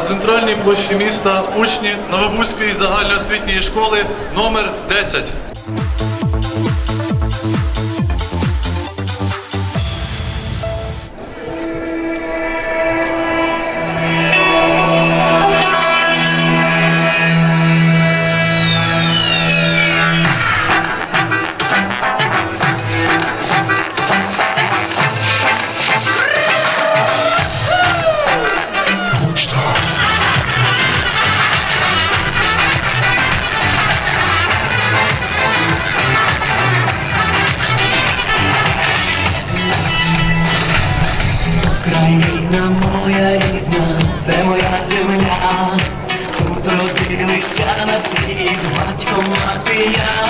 центральній площі міста учні Новобузької загальноосвітньої школи номер 10 confiar.